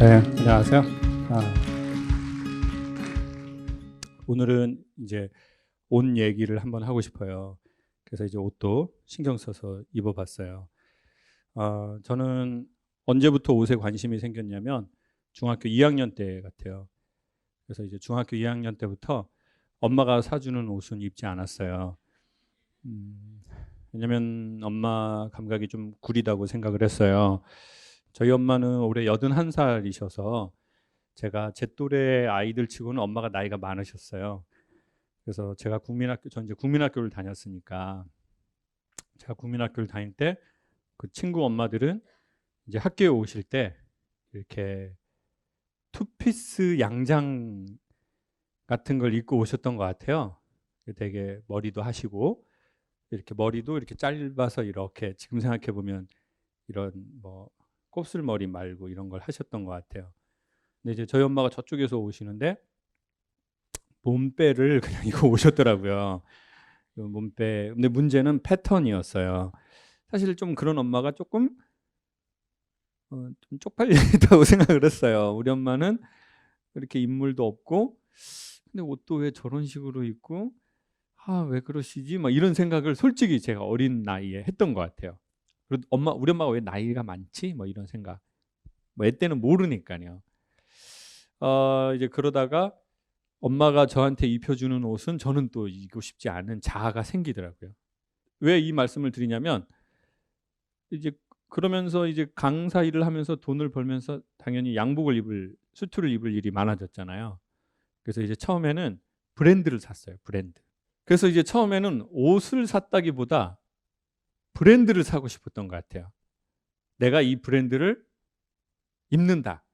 네, 안녕하세요. 아, 오늘은 이제 옷 얘기를 한번 하고 싶어요. 그래서 이제 옷도 신경 써서 입어봤어요. 아, 저는 언제부터 옷에 관심이 생겼냐면 중학교 2학년 때 같아요. 그래서 이제 중학교 2학년 때부터 엄마가 사주는 옷은 입지 않았어요. 음, 왜냐면 엄마 감각이 좀 구리다고 생각을 했어요. 저희 엄마는 올해 81살이셔서 제가 제 또래 아이들 치고는 엄마가 나이가 많으셨어요. 그래서 제가 국민학교 전 이제 국민학교를 다녔으니까 제가 국민학교를 다닐 때 그 친구 엄마들은 이제 학교에 오실 때 이렇게 투피스 양장 같은 걸 입고 오셨던 것 같아요. 되게 머리도 하시고 이렇게 머리도 이렇게 짧아서 이렇게 지금 생각해 보면 이런 뭐 곱슬머리 말고 이런 걸 하셨던 것 같아요. 근데 이제 저희 엄마가 저쪽에서 오시는데 몸빼를 그냥 이거 오셨더라고요. 이 몸빼. 근데 문제는 패턴이었어요. 사실 좀 그런 엄마가 조금 어, 좀 쪽팔리다고 생각을 했어요. 우리 엄마는 이렇게 인물도 없고 근데 옷도 왜 저런 식으로 입고 아 왜 그러시지? 막 이런 생각을 솔직히 제가 어린 나이에 했던 것 같아요. 그리고 엄마 우리 엄마가 왜 나이가 많지? 뭐 이런 생각. 뭐 애 때는 모르니까요. 어, 이제 그러다가 엄마가 저한테 입혀주는 옷은 저는 또 입고 싶지 않은 자아가 생기더라고요. 왜 이 말씀을 드리냐면 이제 그러면서 이제 강사 일을 하면서 돈을 벌면서 당연히 양복을 입을 수트를 입을 일이 많아졌잖아요. 그래서 이제 처음에는 브랜드를 샀어요. 브랜드. 그래서 이제 처음에는 옷을 샀다기보다 브랜드를 사고 싶었던 것 같아요. 내가 이 브랜드를 입는다.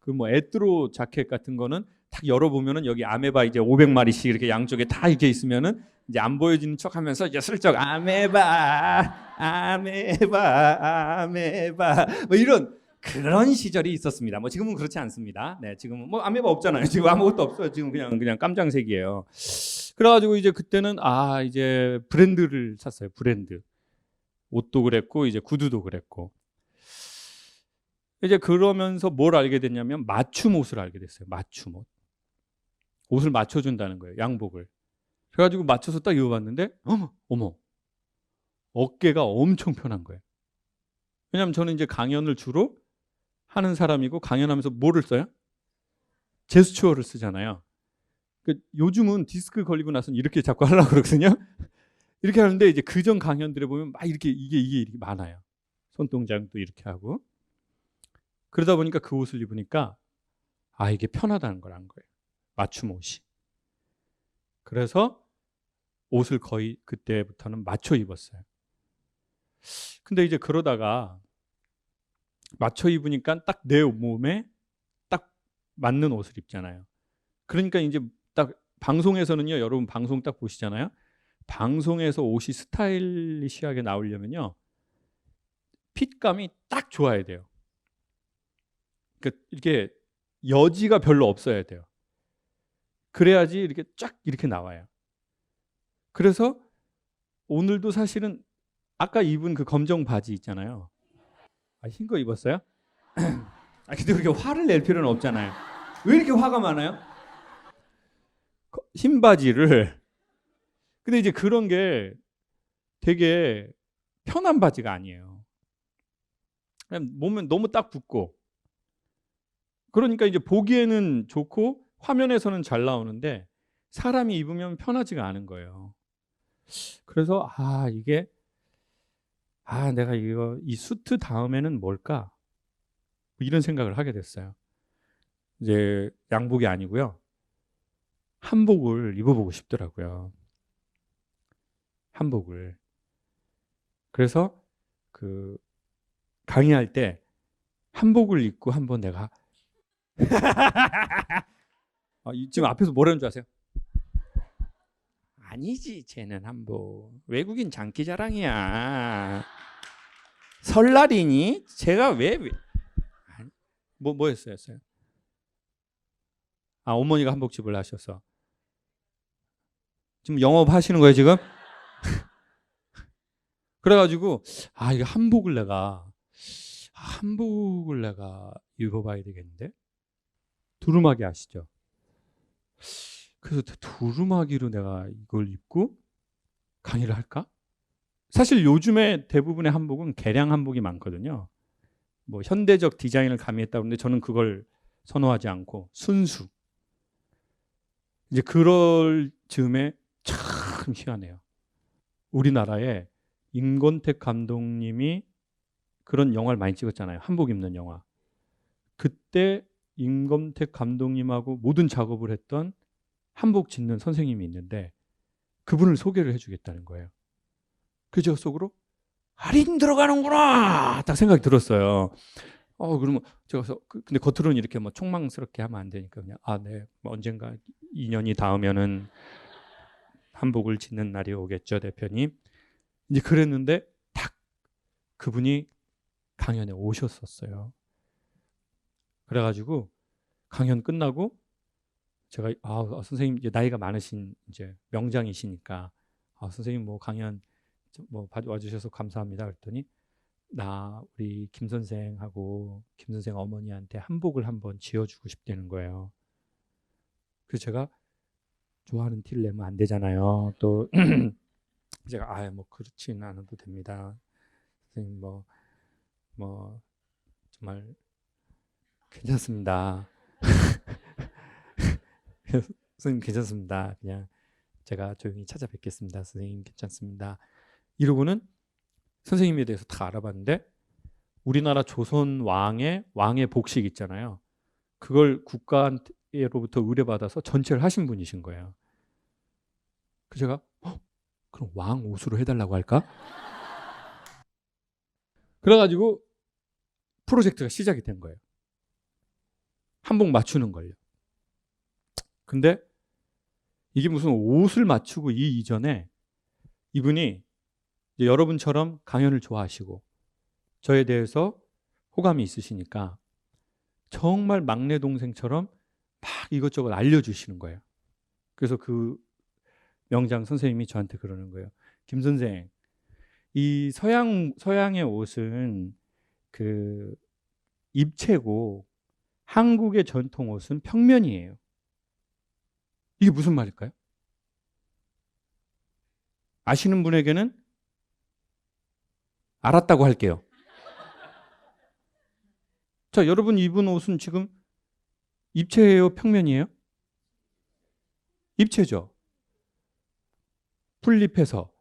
그 뭐 에트로 자켓 같은 거는 딱 열어보면은 여기 아메바 이제 500마리씩 이렇게 양쪽에 다 이렇게 있으면은 이제 안 보여지는 척 하면서 이제 슬쩍 아메바 아메바 아메바 뭐 이런 그런 시절이 있었습니다. 뭐 지금은 그렇지 않습니다. 네, 지금은 뭐 아메바 없잖아요. 지금 아무것도 없어요. 지금 그냥 그냥 깜장색이에요. 그래가지고 이제 그때는 아 이제 브랜드를 샀어요. 브랜드 옷도 그랬고 이제 구두도 그랬고 이제 그러면서 뭘 알게 됐냐면 맞춤 옷을 알게 됐어요. 맞춤 옷. 옷을 맞춰준다는 거예요. 양복을. 그래가지고 맞춰서 딱 입어봤는데 어머 어머 어깨가 엄청 편한 거예요. 왜냐하면 저는 이제 강연을 주로 하는 사람이고 강연하면서 뭐를 써요? 제스처를 쓰잖아요. 그 요즘은 디스크 걸리고 나서는 이렇게 자꾸 하려고 그러거든요. 이렇게 하는데 이제 그전 강연들에 보면 막 이렇게 이게 이게 이렇게 많아요. 손동작도 이렇게 하고 그러다 보니까 그 옷을 입으니까 아 이게 편하다는 걸 안 거예요. 맞춤 옷이. 그래서 옷을 거의 그때부터는 맞춰 입었어요. 근데 이제 그러다가 맞춰 입으니까 딱 내 몸에 딱 맞는 옷을 입잖아요. 그러니까 이제 딱 방송에서는요, 여러분 방송 딱 보시잖아요. 방송에서 옷이 스타일리시하게 나오려면요, 핏감이 딱 좋아야 돼요. 그러니까 이렇게 여지가 별로 없어야 돼요. 그래야지 이렇게 쫙 이렇게 나와요. 그래서 오늘도 사실은 아까 입은 그 검정 바지 있잖아요. 아, 흰 거 입었어요? 아, 근데 그렇게 화를 낼 필요는 없잖아요. 왜 이렇게 화가 많아요? 흰 바지를 근데 이제 그런 게 되게 편한 바지가 아니에요. 그냥 몸에 너무 딱 붙고 그러니까 이제 보기에는 좋고 화면에서는 잘 나오는데 사람이 입으면 편하지가 않은 거예요. 그래서 아 이게 아 내가 이거 이 수트 다음에는 뭘까 뭐 이런 생각을 하게 됐어요. 이제 양복이 아니고요 한복을 입어보고 싶더라고요. 한복을 그래서 그 강의할 때 한복을 입고 한번 내가 아, 이- 지금 앞에서 뭐라는 줄 아세요? 아니지, 쟤는 한복. 외국인 장기자랑이야. 설날이니? 제가 왜, 왜? 아니, 뭐? 했어요? 아, 어머니가 한복집을 하셔서 지금 영업 하시는 거예요, 지금? 그래가지고 아, 이거 한복을 내가 한복을 내가 입어봐야 되겠는데 두루마기 아시죠? 그래서 두루마기로 내가 이걸 입고 강의를 할까? 사실 요즘에 대부분의 한복은 개량 한복이 많거든요. 뭐 현대적 디자인을 가미했다 그러는데 저는 그걸 선호하지 않고 순수. 이제 그럴 즈음에 참 희한해요. 우리나라에 임권택 감독님이 그런 영화를 많이 찍었잖아요. 한복 입는 영화. 그때 임권택 감독님하고 모든 작업을 했던 한복 짓는 선생님이 있는데 그분을 소개를 해주겠다는 거예요. 제가 속으로 할인 들어가는구나 딱 생각이 들었어요. 어 그러면 제가 서 그, 근데 겉으로는 이렇게 뭐 총망스럽게 하면 안 되니까 그냥 아네 뭐 언젠가 2년이 닿으면은 한복을 짓는 날이 오겠죠 대표님. 이제 그랬는데 딱 그분이 강연에 오셨었어요. 그래가지고 강연 끝나고 제가 아 선생님 이제 나이가 많으신 이제 명장이시니까 아 선생님 뭐 강연 뭐 와주셔서 감사합니다 그랬더니 나 우리 김 선생하고 김 선생 어머니한테 한복을 한번 지어주고 싶다는 거예요. 그래서 제가 좋아하는 티를 내면 안 되잖아요. 또 제가 아뭐 그렇지는 않아도 됩니다. 선생님 뭐뭐 뭐 정말 괜찮습니다. 선생님 괜찮습니다. 그냥 제가 조용히 찾아뵙겠습니다. 선생님 괜찮습니다. 이러고는 선생님에 대해서 다 알아봤는데 우리나라 조선 왕의 왕의 복식 있잖아요. 그걸 국가로부터 의뢰받아서 전체를 하신 분이신 거예요. 그 제가 어? 그럼 왕 옷으로 해달라고 할까? 그래가지고 프로젝트가 시작이 된 거예요. 한복 맞추는 걸요. 근데 이게 무슨 옷을 맞추고 이 이전에 이분이 여러분처럼 강연을 좋아하시고 저에 대해서 호감이 있으시니까 정말 막내 동생처럼 막 이것저것 알려주시는 거예요. 그래서 그 명장 선생님이 저한테 그러는 거예요. 김 선생, 이 서양 서양의 옷은 그 입체고 한국의 전통 옷은 평면이에요. 이게 무슨 말일까요? 아시는 분에게는 알았다고 할게요. 자, 여러분 입은 옷은 지금 입체예요, 평면이에요? 입체죠. 풀 잎에서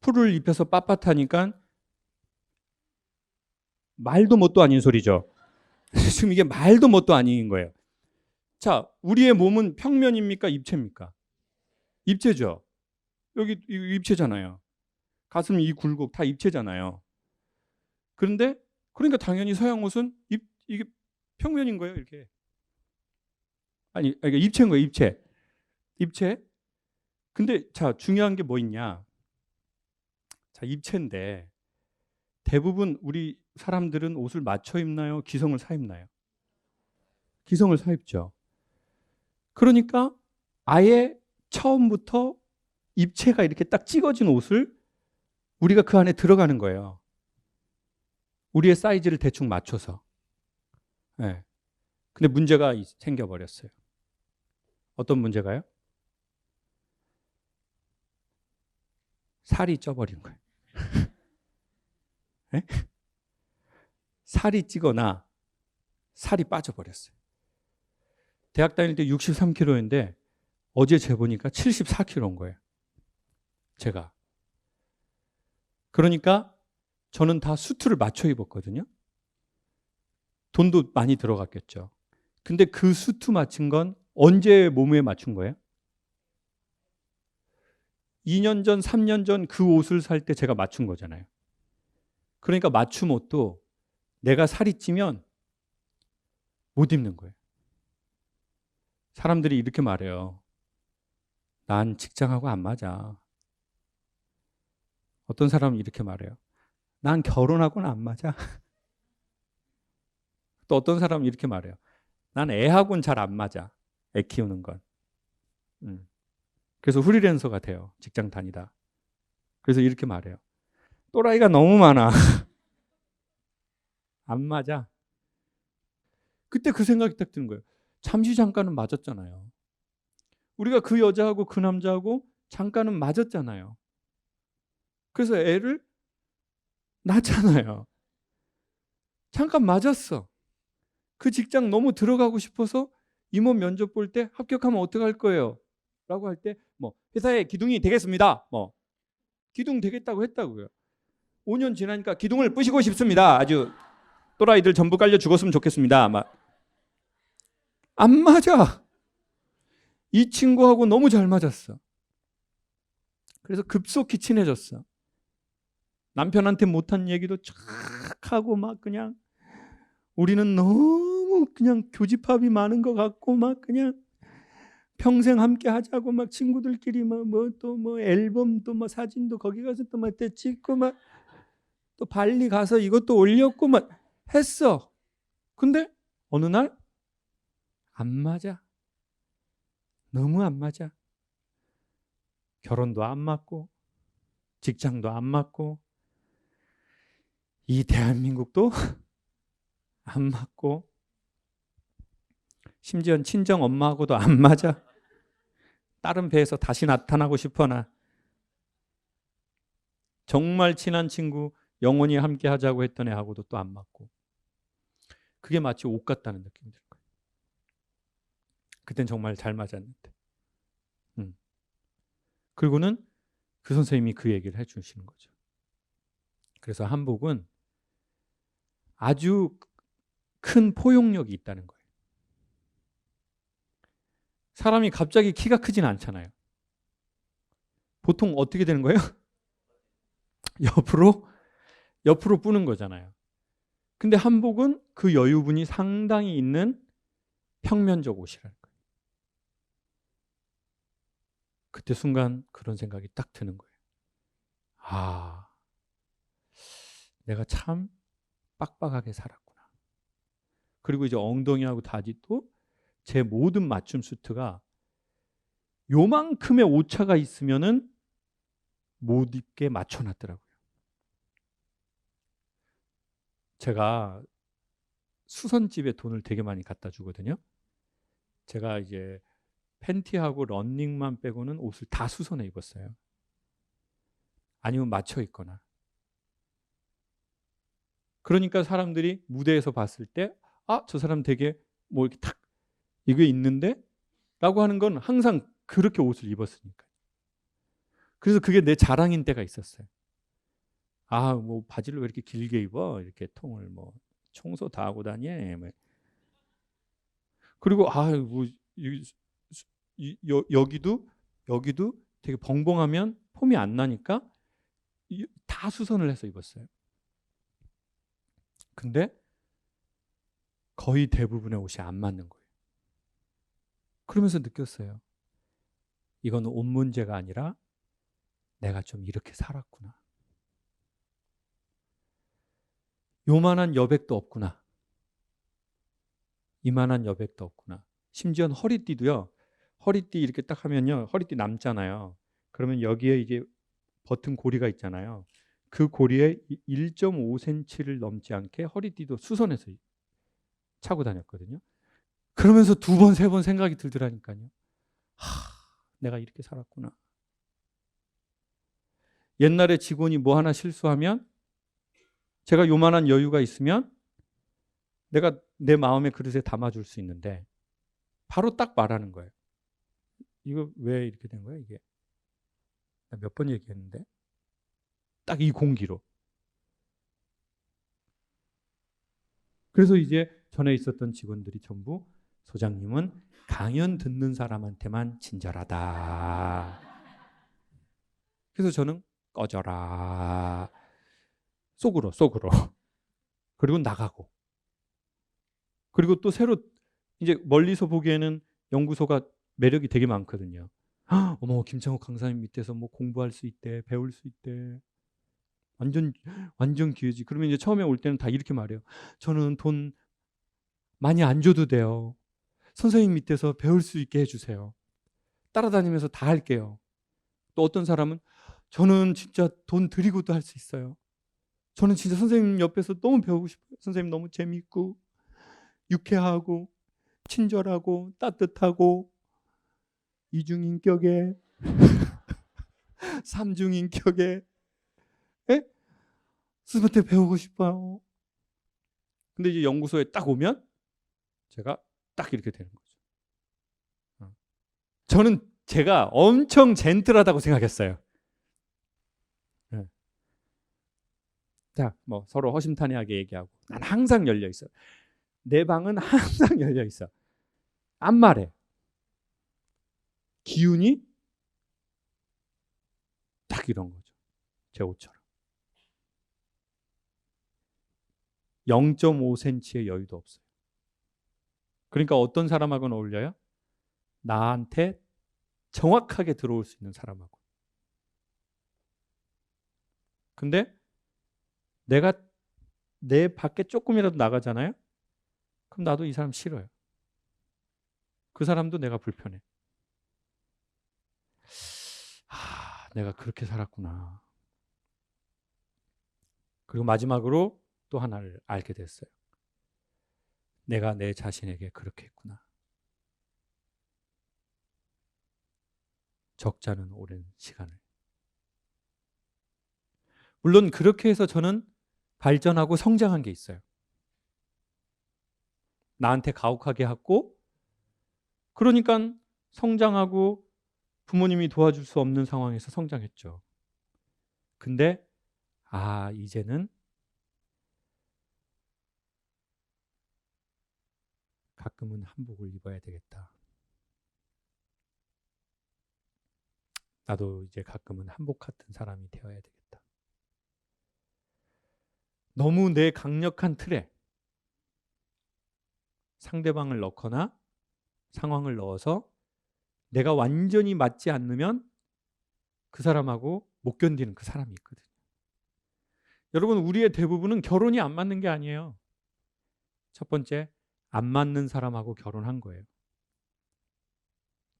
풀을 입혀서 빳빳하니까 말도 못도 아닌 소리죠. 지금 이게 말도 못도 아닌 거예요. 자, 우리의 몸은 평면입니까? 입체입니까? 입체죠. 여기 입체잖아요. 가슴 이 굴곡 다 입체잖아요. 그런데 그러니까 당연히 서양 옷은 입, 이게 평면인 거예요, 이렇게. 아니, 그러니까 입체인 거예요, 입체. 입체. 근데 자, 중요한 게 뭐 있냐? 자, 입체인데 대부분 우리 사람들은 옷을 맞춰 입나요? 기성을 사 입나요? 기성을 사 입죠. 그러니까 아예 처음부터 입체가 이렇게 딱 찍어진 옷을 우리가 그 안에 들어가는 거예요. 우리의 사이즈를 대충 맞춰서. 네. 근데 문제가 생겨버렸어요. 어떤 문제가요? 살이 쪄버린 거예요. 네? 살이 찌거나 살이 빠져버렸어요. 대학 다닐 때 63kg인데 어제 재보니까 74kg인 거예요. 제가. 그러니까 저는 다 수트를 맞춰 입었거든요. 돈도 많이 들어갔겠죠. 근데 그 수트 맞춘 건 언제 몸에 맞춘 거예요? 2년 전, 3년 전 그 옷을 살 때 제가 맞춘 거잖아요. 그러니까 맞춤 옷도 내가 살이 찌면 못 입는 거예요. 사람들이 이렇게 말해요. 난 직장하고 안 맞아. 어떤 사람은 이렇게 말해요. 난 결혼하고는 안 맞아. 또 어떤 사람은 이렇게 말해요. 난 애하고는 잘 안 맞아. 애 키우는 건. 음. 그래서 프리랜서가 돼요. 직장 다니다. 그래서 이렇게 말해요. 또라이가 너무 많아. 안 맞아. 그때 그 생각이 딱 드는 거예요. 잠시 잠깐은 맞았잖아요. 우리가 그 여자하고 그 남자하고 잠깐은 맞았잖아요. 그래서 애를 낳잖아요. 잠깐 맞았어. 그 직장 너무 들어가고 싶어서 임원 면접 볼 때 합격하면 어떡할 거예요? 라고 할 때 뭐 회사에 기둥이 되겠습니다. 뭐 기둥 되겠다고 했다고요. 5년 지나니까 기둥을 부시고 싶습니다. 아주 또라이들 전부 깔려 죽었으면 좋겠습니다. 막 안 맞아. 이 친구하고 너무 잘 맞았어. 그래서 급속히 친해졌어. 남편한테 못한 얘기도 쫙 하고 막 그냥 우리는 너무 그냥 교집합이 많은 것 같고 막 그냥 평생 함께 하자고 막 친구들끼리 막뭐또뭐 앨범도 뭐 사진도 거기 가서 또막 찍고 막 또 발리 가서 이것도 올렸고 막 했어. 근데 어느 날 안 맞아. 너무 안 맞아. 결혼도 안 맞고 직장도 안 맞고 이 대한민국도 안 맞고 심지어 친정 엄마하고도 안 맞아. 다른 배에서 다시 나타나고 싶어나. 정말 친한 친구 영원히 함께 하자고 했던 애하고도 또 안 맞고. 그게 마치 옷 같다는 느낌이 들 거예요. 그땐 정말 잘 맞았는데. 음. 그리고는 그 선생님이 그 얘기를 해 주시는 거죠. 그래서 한복은 아주 큰 포용력이 있다는 거예요. 사람이 갑자기 키가 크진 않잖아요. 보통 어떻게 되는 거예요? 옆으로 옆으로 뿌는 거잖아요. 근데 한복은 그 여유분이 상당히 있는 평면적 옷이라는 거예요. 그때 순간 그런 생각이 딱 드는 거예요. 아, 내가 참 빡빡하게 살았구나. 그리고 이제 엉덩이하고 다리도 제 모든 맞춤 수트가 요만큼의 오차가 있으면은 못 입게 맞춰놨더라고요. 제가 수선집에 돈을 되게 많이 갖다 주거든요. 제가 이제 팬티하고 런닝만 빼고는 옷을 다 수선해 입었어요. 아니면 맞춰 입거나. 그러니까 사람들이 무대에서 봤을 때, 아, 저 사람 되게 뭐 이렇게 탁, 이게 있는데? 라고 하는 건 항상 그렇게 옷을 입었으니까. 그래서 그게 내 자랑인 때가 있었어요. 아, 뭐 바지를 왜 이렇게 길게 입어? 이렇게 통을 뭐 청소 다 하고 다니. 뭐. 그리고 아, 뭐 이, 이, 여, 여기도 여기도 되게 벙벙하면 폼이 안 나니까 이, 다 수선을 해서 입었어요. 근데 거의 대부분의 옷이 안 맞는 거예요. 그러면서 느꼈어요. 이건 옷 문제가 아니라 내가 좀 이렇게 살았구나. 요만한 여백도 없구나. 이만한 여백도 없구나. 심지어 허리띠도요. 허리띠 이렇게 딱 하면요. 허리띠 남잖아요. 그러면 여기에 이게 버튼 고리가 있잖아요. 그 고리에 1.5cm를 넘지 않게 허리띠도 수선해서 차고 다녔거든요. 그러면서 두 번, 세 번 생각이 들더라니까요. 하, 내가 이렇게 살았구나. 옛날에 직원이 뭐 하나 실수하면 제가 요만한 여유가 있으면 내가 내 마음의 그릇에 담아줄 수 있는데 바로 딱 말하는 거예요. 이거 왜 이렇게 된 거야 이게? 몇 번 얘기했는데 딱 이 공기로. 그래서 이제 전에 있었던 직원들이 전부 소장님은 강연 듣는 사람한테만 친절하다. 그래서 저는 꺼져라. 속으로, 속으로. 그리고 나가고. 그리고 또 새로 이제 멀리서 보기에는 연구소가 매력이 되게 많거든요. 헉, 어머, 김창욱 강사님 밑에서 뭐 공부할 수 있대, 배울 수 있대. 완전, 완전 기회지. 그러면 이제 처음에 올 때는 다 이렇게 말해요. 저는 돈 많이 안 줘도 돼요. 선생님 밑에서 배울 수 있게 해주세요. 따라다니면서 다 할게요. 또 어떤 사람은 저는 진짜 돈 드리고도 할 수 있어요. 저는 진짜 선생님 옆에서 너무 배우고 싶어요. 선생님 너무 재밌고 유쾌하고 친절하고 따뜻하고 이중인격의 삼중인격의 예? 스님한테 배우고 싶어요. 근데 이제 연구소에 딱 오면 제가 딱 이렇게 되는 거죠. 어. 저는 제가 엄청 젠틀하다고 생각했어요. 예. 자, 뭐 서로 허심탄회하게 얘기하고 난 항상 열려 있어. 내 방은 항상 열려 있어. 안 말해. 기운이 딱 이런 거죠. 제 옷처럼. 0.5cm의 여유도 없어요. 그러니까 어떤 사람하고는 어울려요? 나한테 정확하게 들어올 수 있는 사람하고. 근데 내가 내 밖에 조금이라도 나가잖아요? 그럼 나도 이 사람 싫어요. 그 사람도 내가 불편해. 아, 내가 그렇게 살았구나. 그리고 마지막으로 또 하나를 알게 됐어요. 내가 내 자신에게 그렇게 했구나. 적잖은 오랜 시간을. 물론 그렇게 해서 저는 발전하고 성장한 게 있어요. 나한테 가혹하게 하고, 그러니까 성장하고 부모님이 도와줄 수 없는 상황에서 성장했죠. 근데, 아, 이제는 가끔은 한복을 입어야 되겠다. 나도 이제 가끔은 한복 같은 사람이 되어야 되겠다. 너무 내 강력한 틀에 상대방을 넣거나 상황을 넣어서 내가 완전히 맞지 않으면 그 사람하고 못 견디는 그 사람이 있거든요. 여러분, 우리의 대부분은 결혼이 안 맞는 게 아니에요. 첫 번째, 안 맞는 사람하고 결혼한 거예요.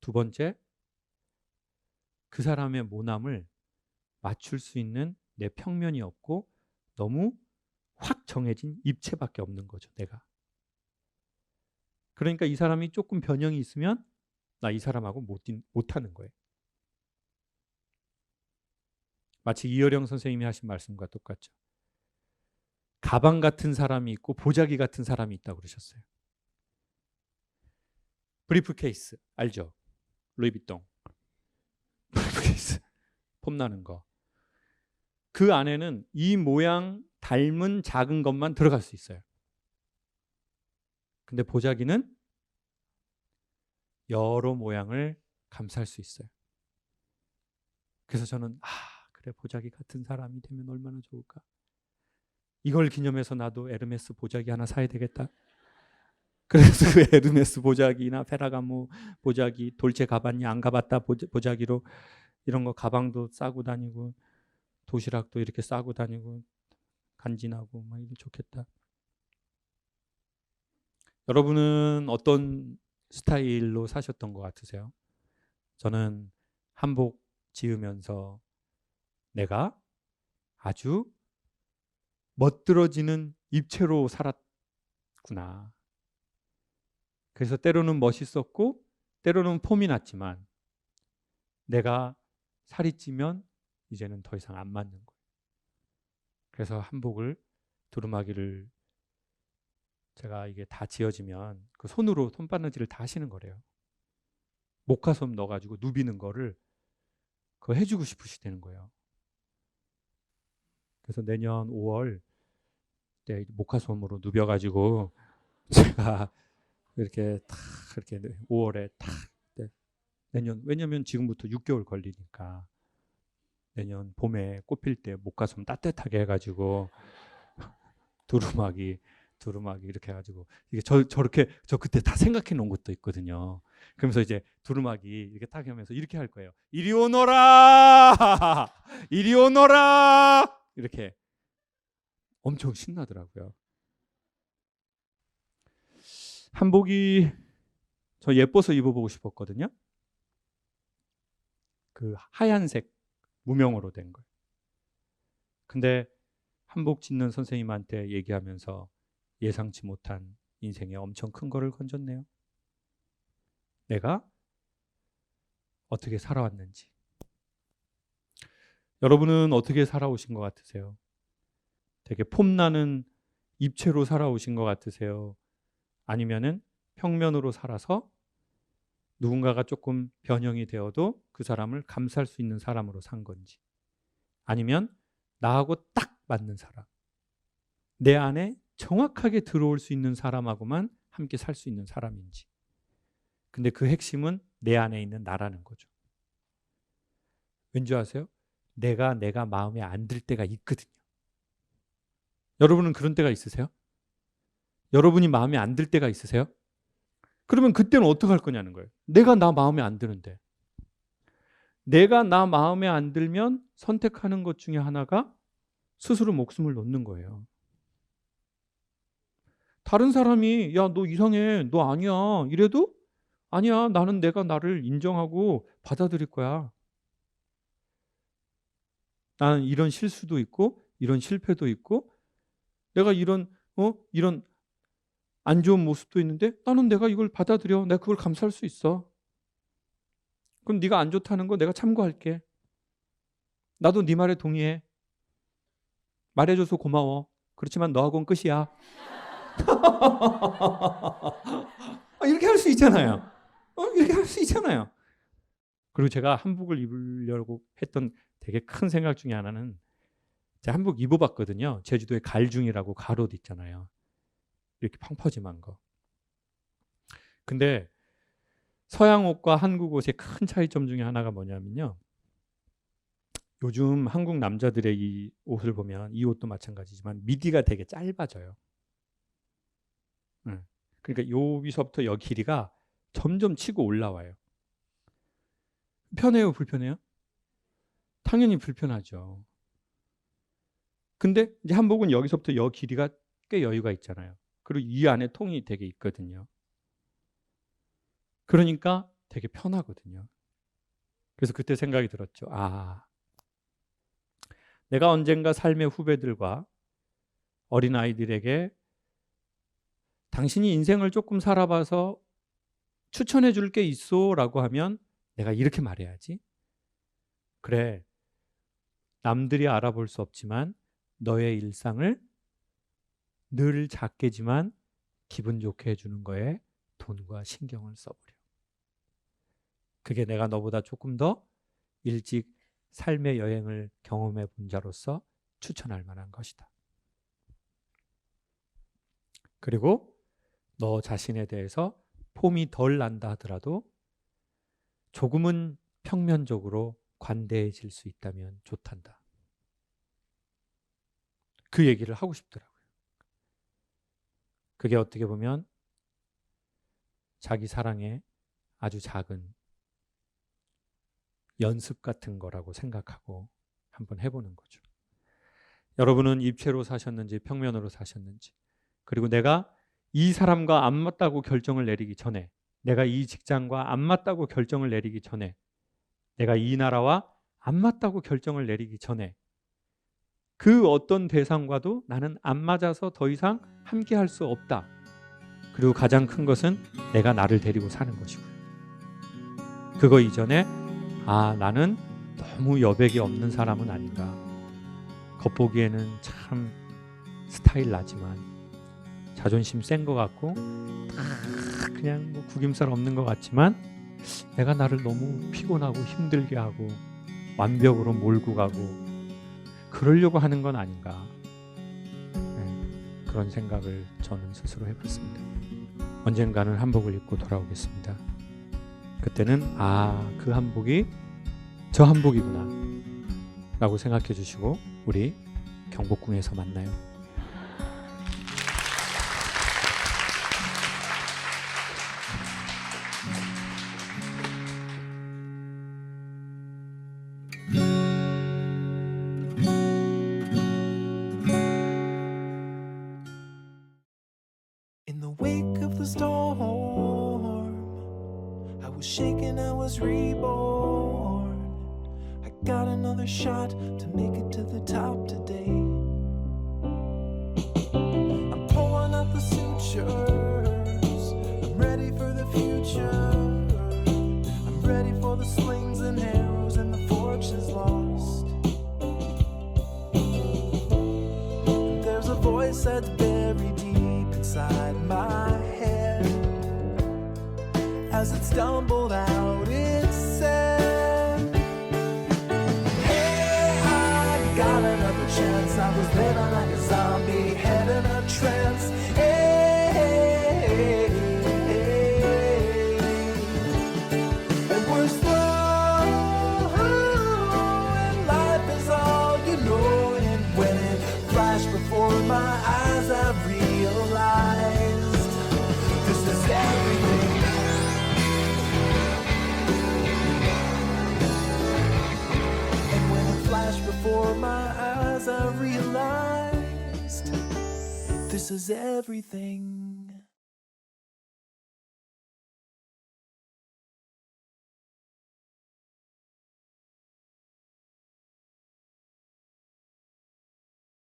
두 번째, 그 사람의 모남을 맞출 수 있는 내 평면이 없고 너무 확 정해진 입체밖에 없는 거죠, 내가. 그러니까 이 사람이 조금 변형이 있으면 나 이 사람하고 못, 못 하는 거예요. 마치 이어령 선생님이 하신 말씀과 똑같죠. 가방 같은 사람이 있고 보자기 같은 사람이 있다고 그러셨어요. 브리프케이스 알죠? 루이비통 브리프케이스 폼나는 거. 그 안에는 이 모양 닮은 작은 것만 들어갈 수 있어요. 근데 보자기는 여러 모양을 감쌀 수 있어요. 그래서 저는 아 그래 보자기 같은 사람이 되면 얼마나 좋을까. 이걸 기념해서 나도 에르메스 보자기 하나 사야 되겠다. 그래서 그 에르메스 보자기나 페라가모 보자기, 돌체 가봤냐 안 가봤다 보자기로 이런 거 가방도 싸고 다니고 도시락도 이렇게 싸고 다니고 간지나고 막 이게 좋겠다. 여러분은 어떤 스타일로 사셨던 것 같으세요? 저는 한복 지으면서 내가 아주 멋들어지는 입체로 살았구나. 그래서 때로는 멋있었고 때로는 폼이 났지만 내가 살이 찌면 이제는 더 이상 안 맞는 거예요. 그래서 한복을 두루마기를 제가 이게 다 지어지면 그 손으로 손바느질을 다 하시는 거래요. 목화솜 넣어가지고 누비는 거를 그거 해주고 싶으시다는 거예요. 그래서 내년 5월 때 목화솜으로 누벼가지고 제가 이렇게 탁 이렇게 5월에 탁 네. 내년 왜냐면 지금부터 6개월 걸리니까 내년 봄에 꽃필 때 목가슴 따뜻하게 해가지고 두루마기 두루마기 이렇게 해가지고 이게 저 저렇게 저 그때 다 생각해 놓은 것도 있거든요. 그러면서 이제 두루마기 이렇게 딱 하면서 이렇게 할 거예요. 이리 오너라, 이리 오너라 이렇게 엄청 신나더라고요. 한복이 저 예뻐서 입어보고 싶었거든요. 그 하얀색 무명으로 된 거예요. 근데 한복 짓는 선생님한테 얘기하면서 예상치 못한 인생에 엄청 큰 거를 건졌네요. 내가 어떻게 살아왔는지. 여러분은 어떻게 살아오신 것 같으세요? 되게 폼나는 입체로 살아오신 것 같으세요? 아니면은 평면으로 살아서 누군가가 조금 변형이 되어도 그 사람을 감쌀 수 있는 사람으로 산 건지. 아니면 나하고 딱 맞는 사람. 내 안에 정확하게 들어올 수 있는 사람하고만 함께 살 수 있는 사람인지. 근데 그 핵심은 내 안에 있는 나라는 거죠. 왠지 아세요? 내가 내가 마음에 안 들 때가 있거든요. 여러분은 그런 때가 있으세요? 여러분이 마음에 안 들 때가 있으세요? 그러면 그때는 어떻게 할 거냐는 거예요. 내가 나 마음에 안 드는데. 내가 나 마음에 안 들면 선택하는 것 중에 하나가 스스로 목숨을 놓는 거예요. 다른 사람이 야, 너 이상해. 너 아니야. 이래도 아니야. 나는 내가 나를 인정하고 받아들일 거야. 나는 이런 실수도 있고 이런 실패도 있고 내가 이런 어 이런 안 좋은 모습도 있는데 나는 내가 이걸 받아들여. 내가 그걸 감수할 수 있어. 그럼 네가 안 좋다는 거 내가 참고할게. 나도 네 말에 동의해. 말해줘서 고마워. 그렇지만 너하고는 끝이야. 아, 이렇게 할 수 있잖아요. 어, 이렇게 할 수 있잖아요. 그리고 제가 한복을 입으려고 했던 되게 큰 생각 중에 하나는 제가 한복 입어봤거든요. 제주도에 갈중이라고 가옷 있잖아요. 이렇게 펑퍼짐한 거. 근데 서양 옷과 한국 옷의 큰 차이점 중에 하나가 뭐냐면요. 요즘 한국 남자들의 이 옷을 보면 이 옷도 마찬가지지만 미디가 되게 짧아져요. 네. 그러니까 요 위서부터 여 길이가 점점 치고 올라와요. 편해요, 불편해요? 당연히 불편하죠. 근데 이제 한복은 여기서부터 여 길이가 꽤 여유가 있잖아요. 그리고 이 안에 통이 되게 있거든요. 그러니까 되게 편하거든요. 그래서 그때 생각이 들었죠. 아, 내가 언젠가 삶의 후배들과 어린 아이들에게 당신이 인생을 조금 살아봐서 추천해 줄 게 있어 라고 하면 내가 이렇게 말해야지. 그래. 남들이 알아볼 수 없지만 너의 일상을 늘 작게지만 기분 좋게 해주는 거에 돈과 신경을 써버려. 그게 내가 너보다 조금 더 일찍 삶의 여행을 경험해 본 자로서 추천할 만한 것이다. 그리고 너 자신에 대해서 폼이 덜 난다 하더라도 조금은 평면적으로 관대해질 수 있다면 좋단다. 그 얘기를 하고 싶더라고요. 그게 어떻게 보면 자기 사랑의 아주 작은 연습 같은 거라고 생각하고 한번 해보는 거죠. 여러분은 입체로 사셨는지 평면으로 사셨는지 그리고 내가 이 사람과 안 맞다고 결정을 내리기 전에 내가 이 직장과 안 맞다고 결정을 내리기 전에 내가 이 나라와 안 맞다고 결정을 내리기 전에 그 어떤 대상과도 나는 안 맞아서 더 이상 함께 할 수 없다. 그리고 가장 큰 것은 내가 나를 데리고 사는 것이고요. 그거 이전에 아, 나는 너무 여백이 없는 사람은 아닌가. 겉보기에는 참 스타일 나지만 자존심 센 것 같고 다 그냥 뭐 구김살 없는 것 같지만 내가 나를 너무 피곤하고 힘들게 하고 완벽으로 몰고 가고 그러려고 하는 건 아닌가. 네, 그런 생각을 저는 스스로 해봤습니다. 언젠가는 한복을 입고 돌아오겠습니다. 그때는 아, 그 한복이 저 한복이구나. 라고 생각해 주시고 우리 경복궁에서 만나요. shaken, I was reborn. I got another shot to make it to the top today. I'm pulling out the sutures, I'm ready for the future. I'm ready for the slings and arrows and the fortunes lost. And there's a voice that's buried deep inside my head as it stumbles. This is everything.